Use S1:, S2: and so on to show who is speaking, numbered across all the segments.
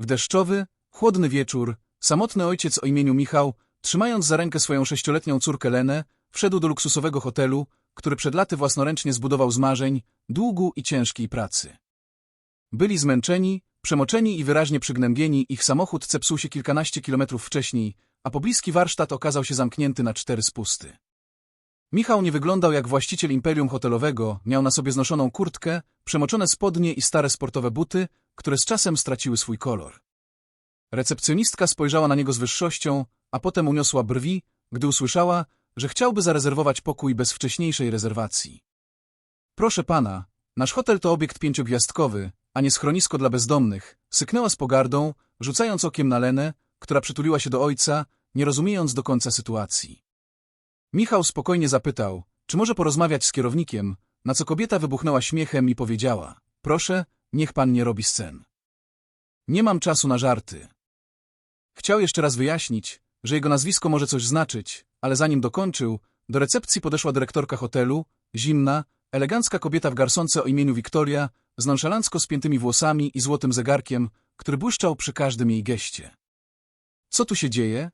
S1: W deszczowy, chłodny wieczór, samotny ojciec o imieniu Michał, trzymając za rękę swoją sześcioletnią córkę Lenę, wszedł do luksusowego hotelu, który przed laty własnoręcznie zbudował z marzeń, długu i ciężkiej pracy. Byli zmęczeni, przemoczeni i wyraźnie przygnębieni, ich samochód cepsuł się kilkanaście kilometrów wcześniej, a pobliski warsztat okazał się zamknięty na cztery spusty. Michał nie wyglądał jak właściciel imperium hotelowego, miał na sobie znoszoną kurtkę, przemoczone spodnie i stare sportowe buty, które z czasem straciły swój kolor. Recepcjonistka spojrzała na niego z wyższością, a potem uniosła brwi, gdy usłyszała, że chciałby zarezerwować pokój bez wcześniejszej rezerwacji. Proszę pana, nasz hotel to obiekt pięciogwiazdkowy, a nie schronisko dla bezdomnych, syknęła z pogardą, rzucając okiem na Lenę, która przytuliła się do ojca, nie rozumiejąc do końca sytuacji. Michał spokojnie zapytał, czy może porozmawiać z kierownikiem, na co kobieta wybuchnęła śmiechem i powiedziała, proszę, niech pan nie robi scen. Nie mam czasu na żarty. Chciał jeszcze raz wyjaśnić, że jego nazwisko może coś znaczyć, ale zanim dokończył, do recepcji podeszła dyrektorka hotelu, zimna, elegancka kobieta w garsonce o imieniu Wiktoria, z nonszalancko spiętymi włosami i złotym zegarkiem, który błyszczał przy każdym jej geście. Co tu się dzieje?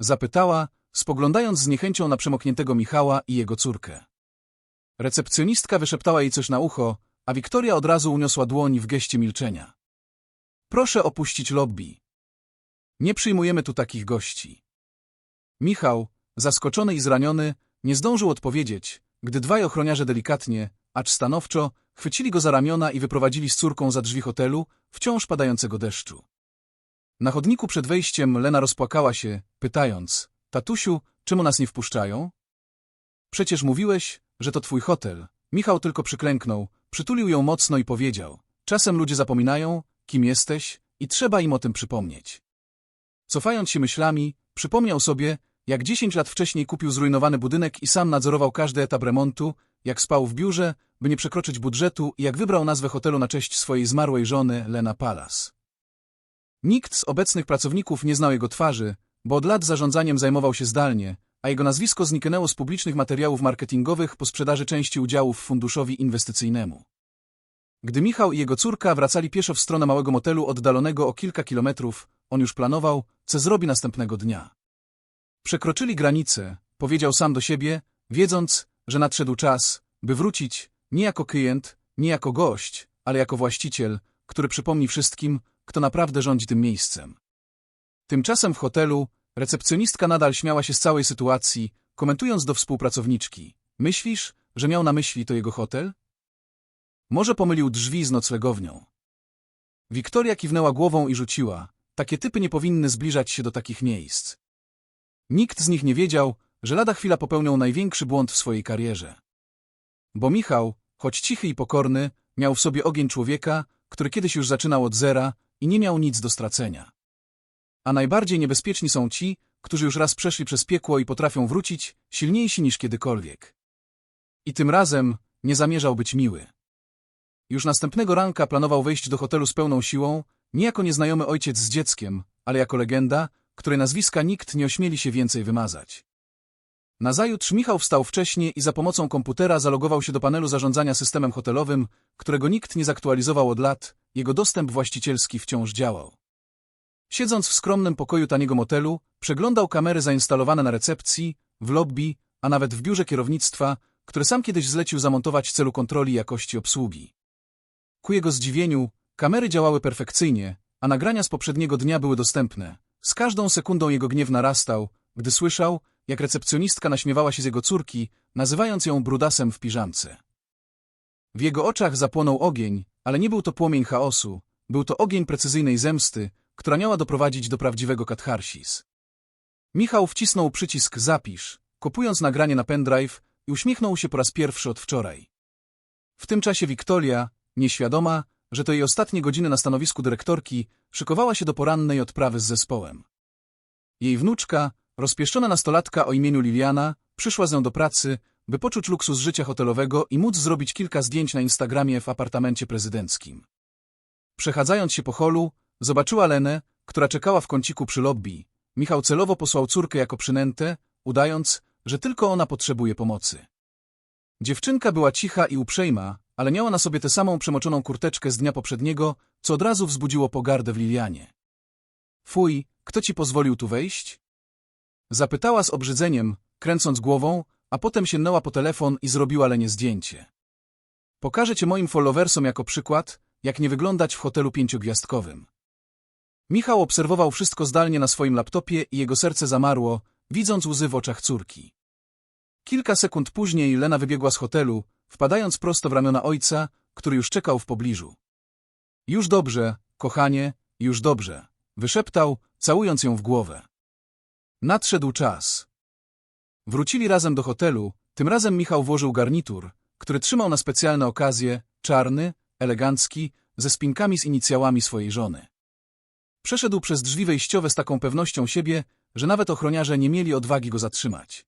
S1: Zapytała, spoglądając z niechęcią na przemokniętego Michała i jego córkę. Recepcjonistka wyszeptała jej coś na ucho, a Wiktoria od razu uniosła dłoń w geście milczenia. Proszę opuścić lobby. Nie przyjmujemy tu takich gości. Michał, zaskoczony i zraniony, nie zdążył odpowiedzieć, gdy dwaj ochroniarze delikatnie, acz stanowczo, chwycili go za ramiona i wyprowadzili z córką za drzwi hotelu, wciąż padającego deszczu. Na chodniku przed wejściem Lena rozpłakała się, pytając, tatusiu, czemu nas nie wpuszczają? Przecież mówiłeś, że to twój hotel. Michał tylko przyklęknął, przytulił ją mocno i powiedział, czasem ludzie zapominają, kim jesteś i trzeba im o tym przypomnieć. Cofając się myślami, przypomniał sobie, jak dziesięć lat wcześniej kupił zrujnowany budynek i sam nadzorował każdy etap remontu, jak spał w biurze, by nie przekroczyć budżetu i jak wybrał nazwę hotelu na cześć swojej zmarłej żony Lena Palace. Nikt z obecnych pracowników nie znał jego twarzy, bo od lat zarządzaniem zajmował się zdalnie, a jego nazwisko zniknęło z publicznych materiałów marketingowych po sprzedaży części udziałów funduszowi inwestycyjnemu. Gdy Michał i jego córka wracali pieszo w stronę małego motelu oddalonego o kilka kilometrów, on już planował, co zrobi następnego dnia. Przekroczyli granicę, powiedział sam do siebie, wiedząc, że nadszedł czas, by wrócić, nie jako klient, nie jako gość, ale jako właściciel, który przypomni wszystkim, kto naprawdę rządzi tym miejscem. Tymczasem w hotelu recepcjonistka nadal śmiała się z całej sytuacji, komentując do współpracowniczki. Myślisz, że miał na myśli to jego hotel? Może pomylił drzwi z noclegownią. Wiktoria kiwnęła głową i rzuciła. Takie typy nie powinny zbliżać się do takich miejsc. Nikt z nich nie wiedział, że lada chwila popełnią największy błąd w swojej karierze. Bo Michał, choć cichy i pokorny, miał w sobie ogień człowieka, który kiedyś już zaczynał od zera i nie miał nic do stracenia. A najbardziej niebezpieczni są ci, którzy już raz przeszli przez piekło i potrafią wrócić, silniejsi niż kiedykolwiek. I tym razem nie zamierzał być miły. Już następnego ranka planował wejść do hotelu z pełną siłą, nie jako nieznajomy ojciec z dzieckiem, ale jako legenda, której nazwiska nikt nie ośmieli się więcej wymazać. Nazajutrz Michał wstał wcześnie i za pomocą komputera zalogował się do panelu zarządzania systemem hotelowym, którego nikt nie zaktualizował od lat, jego dostęp właścicielski wciąż działał. Siedząc w skromnym pokoju taniego motelu, przeglądał kamery zainstalowane na recepcji, w lobby, a nawet w biurze kierownictwa, które sam kiedyś zlecił zamontować w celu kontroli jakości obsługi. Ku jego zdziwieniu, kamery działały perfekcyjnie, a nagrania z poprzedniego dnia były dostępne. Z każdą sekundą jego gniew narastał, gdy słyszał, jak recepcjonistka naśmiewała się z jego córki, nazywając ją brudasem w piżamce. W jego oczach zapłonął ogień, ale nie był to płomień chaosu, był to ogień precyzyjnej zemsty, która miała doprowadzić do prawdziwego katharsis. Michał wcisnął przycisk zapisz, kopując nagranie na pendrive i uśmiechnął się po raz pierwszy od wczoraj. W tym czasie Wiktoria, nieświadoma, że to jej ostatnie godziny na stanowisku dyrektorki, szykowała się do porannej odprawy z zespołem. Jej wnuczka, rozpieszczona nastolatka o imieniu Liliana, przyszła z nią do pracy, by poczuć luksus życia hotelowego i móc zrobić kilka zdjęć na Instagramie w apartamencie prezydenckim. Przechadzając się po holu, zobaczyła Lenę, która czekała w kąciku przy lobby. Michał celowo posłał córkę jako przynętę, udając, że tylko ona potrzebuje pomocy. Dziewczynka była cicha i uprzejma, ale miała na sobie tę samą przemoczoną kurteczkę z dnia poprzedniego, co od razu wzbudziło pogardę w Lilianie. Fuj, kto ci pozwolił tu wejść? Zapytała z obrzydzeniem, kręcąc głową, a potem sięgnęła po telefon i zrobiła lenie zdjęcie. Pokażę cię moim followersom jako przykład, jak nie wyglądać w hotelu pięciogwiazdkowym. Michał obserwował wszystko zdalnie na swoim laptopie i jego serce zamarło, widząc łzy w oczach córki. Kilka sekund później Lena wybiegła z hotelu, wpadając prosto w ramiona ojca, który już czekał w pobliżu. Już dobrze, kochanie, już dobrze, wyszeptał, całując ją w głowę. Nadszedł czas. Wrócili razem do hotelu, tym razem Michał włożył garnitur, który trzymał na specjalne okazje, czarny, elegancki, ze spinkami z inicjałami swojej żony. Przeszedł przez drzwi wejściowe z taką pewnością siebie, że nawet ochroniarze nie mieli odwagi go zatrzymać.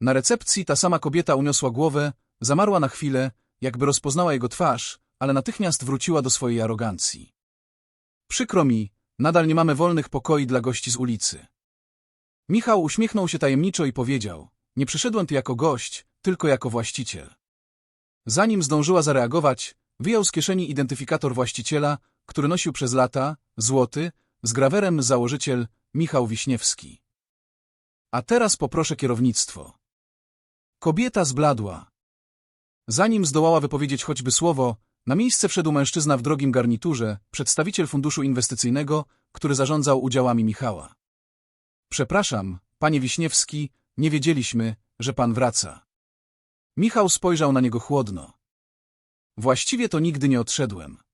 S1: Na recepcji ta sama kobieta uniosła głowę, zamarła na chwilę, jakby rozpoznała jego twarz, ale natychmiast wróciła do swojej arogancji. Przykro mi, nadal nie mamy wolnych pokoi dla gości z ulicy. Michał uśmiechnął się tajemniczo i powiedział, nie przyszedłem tu jako gość, tylko jako właściciel. Zanim zdążyła zareagować, wyjął z kieszeni identyfikator właściciela, który nosił przez lata, złoty, z grawerem założyciel Michał Wiśniewski. A teraz poproszę kierownictwo. Kobieta zbladła. Zanim zdołała wypowiedzieć choćby słowo, na miejsce wszedł mężczyzna w drogim garniturze, przedstawiciel funduszu inwestycyjnego, który zarządzał udziałami Michała. Przepraszam, panie Wiśniewski, nie wiedzieliśmy, że pan wraca. Michał spojrzał na niego chłodno. Właściwie to nigdy nie odszedłem.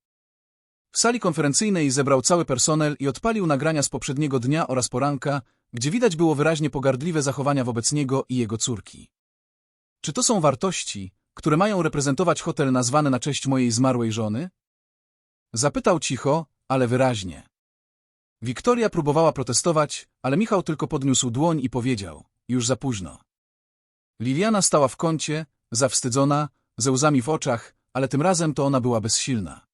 S1: W sali konferencyjnej zebrał cały personel i odpalił nagrania z poprzedniego dnia oraz poranka, gdzie widać było wyraźnie pogardliwe zachowania wobec niego i jego córki. Czy to są wartości, które mają reprezentować hotel nazwany na cześć mojej zmarłej żony? Zapytał cicho, ale wyraźnie. Wiktoria próbowała protestować, ale Michał tylko podniósł dłoń i powiedział, już za późno. Liliana stała w kącie, zawstydzona, ze łzami w oczach, ale tym razem to ona była bezsilna.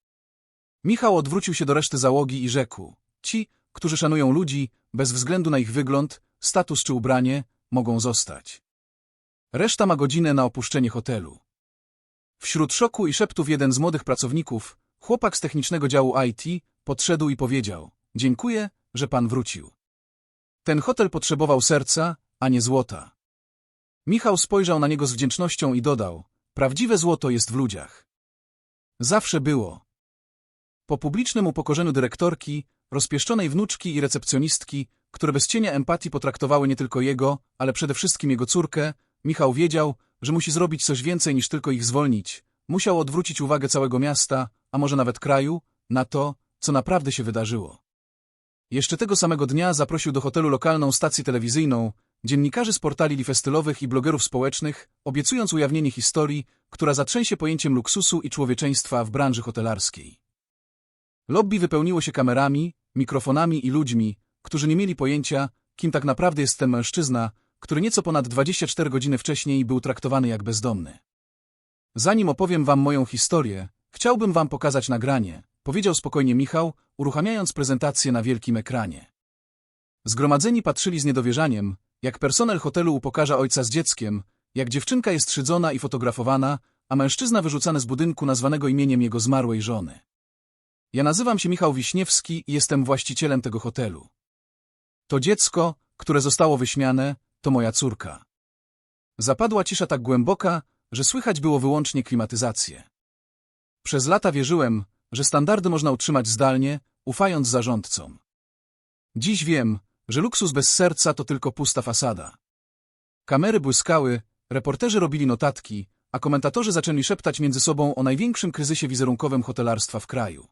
S1: Michał odwrócił się do reszty załogi i rzekł, ci, którzy szanują ludzi, bez względu na ich wygląd, status czy ubranie, mogą zostać. Reszta ma godzinę na opuszczenie hotelu. Wśród szoku i szeptów jeden z młodych pracowników, chłopak z technicznego działu IT, podszedł i powiedział, dziękuję, że pan wrócił. Ten hotel potrzebował serca, a nie złota. Michał spojrzał na niego z wdzięcznością i dodał, prawdziwe złoto jest w ludziach. Zawsze było. Po publicznym upokorzeniu dyrektorki, rozpieszczonej wnuczki i recepcjonistki, które bez cienia empatii potraktowały nie tylko jego, ale przede wszystkim jego córkę, Michał wiedział, że musi zrobić coś więcej niż tylko ich zwolnić. Musiał odwrócić uwagę całego miasta, a może nawet kraju, na to, co naprawdę się wydarzyło. Jeszcze tego samego dnia zaprosił do hotelu lokalną stację telewizyjną, dziennikarzy z portali lifestylowych i blogerów społecznych, obiecując ujawnienie historii, która zatrzęsie pojęciem luksusu i człowieczeństwa w branży hotelarskiej. Lobby wypełniło się kamerami, mikrofonami i ludźmi, którzy nie mieli pojęcia, kim tak naprawdę jest ten mężczyzna, który nieco ponad 24 godziny wcześniej był traktowany jak bezdomny. Zanim opowiem wam moją historię, chciałbym wam pokazać nagranie, powiedział spokojnie Michał, uruchamiając prezentację na wielkim ekranie. Zgromadzeni patrzyli z niedowierzaniem, jak personel hotelu upokarza ojca z dzieckiem, jak dziewczynka jest szydzona i fotografowana, a mężczyzna wyrzucany z budynku nazwanego imieniem jego zmarłej żony. Ja nazywam się Michał Wiśniewski i jestem właścicielem tego hotelu. To dziecko, które zostało wyśmiane, to moja córka. Zapadła cisza tak głęboka, że słychać było wyłącznie klimatyzację. Przez lata wierzyłem, że standardy można utrzymać zdalnie, ufając zarządcom. Dziś wiem, że luksus bez serca to tylko pusta fasada. Kamery błyskały, reporterzy robili notatki, a komentatorzy zaczęli szeptać między sobą o największym kryzysie wizerunkowym hotelarstwa w kraju.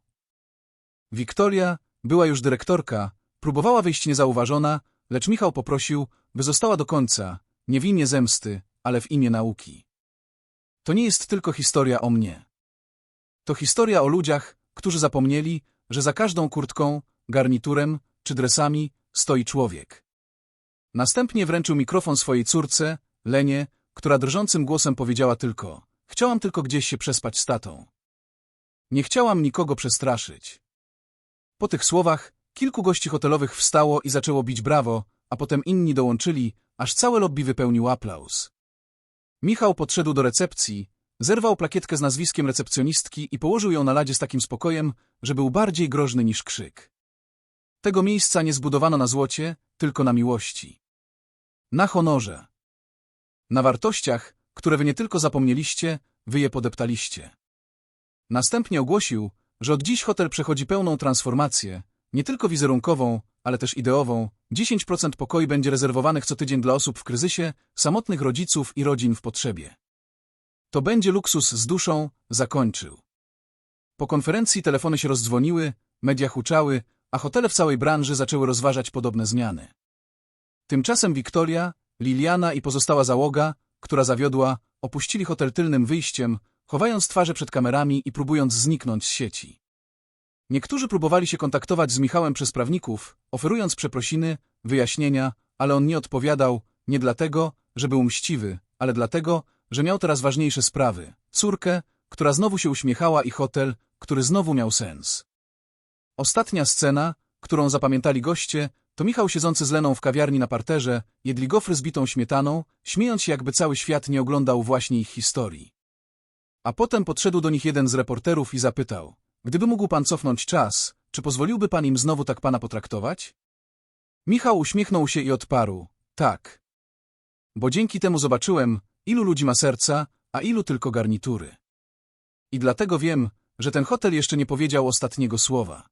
S1: Wiktoria, była już dyrektorka, próbowała wyjść niezauważona, lecz Michał poprosił, by została do końca, nie w imię zemsty, ale w imię nauki. To nie jest tylko historia o mnie. To historia o ludziach, którzy zapomnieli, że za każdą kurtką, garniturem czy dresami stoi człowiek. Następnie wręczył mikrofon swojej córce, Lenie, która drżącym głosem powiedziała tylko Chciałam tylko gdzieś się przespać z tatą. Nie chciałam nikogo przestraszyć. Po tych słowach kilku gości hotelowych wstało i zaczęło bić brawo, a potem inni dołączyli, aż całe lobby wypełnił aplauz. Michał podszedł do recepcji, Zerwał plakietkę z nazwiskiem recepcjonistki i położył ją na ladzie z takim spokojem, że był bardziej groźny niż krzyk. Tego miejsca nie zbudowano na złocie, tylko na miłości. Na honorze. Na wartościach, które wy nie tylko zapomnieliście, wy je podeptaliście. Następnie ogłosił, że od dziś hotel przechodzi pełną transformację, nie tylko wizerunkową, ale też ideową. 10% pokoi będzie rezerwowanych co tydzień dla osób w kryzysie, samotnych rodziców i rodzin w potrzebie. To będzie luksus z duszą, zakończył. Po konferencji telefony się rozdzwoniły, media huczały, a hotele w całej branży zaczęły rozważać podobne zmiany. Tymczasem Wiktoria, Liliana i pozostała załoga, która zawiodła, opuścili hotel tylnym wyjściem, chowając twarze przed kamerami i próbując zniknąć z sieci. Niektórzy próbowali się kontaktować z Michałem przez prawników, oferując przeprosiny, wyjaśnienia, ale on nie odpowiadał, nie dlatego, że był mściwy, ale dlatego, że miał teraz ważniejsze sprawy. Córkę, która znowu się uśmiechała i hotel, który znowu miał sens. Ostatnia scena, którą zapamiętali goście, to Michał siedzący z Leną w kawiarni na parterze, jedli gofry z bitą śmietaną, śmiejąc się jakby cały świat nie oglądał właśnie ich historii. A potem podszedł do nich jeden z reporterów i zapytał, gdyby mógł pan cofnąć czas, czy pozwoliłby pan im znowu tak pana potraktować? Michał uśmiechnął się i odparł, tak. Bo dzięki temu zobaczyłem, ilu ludzi ma serca, a ilu tylko garnitury. I dlatego wiem, że ten hotel jeszcze nie powiedział ostatniego słowa.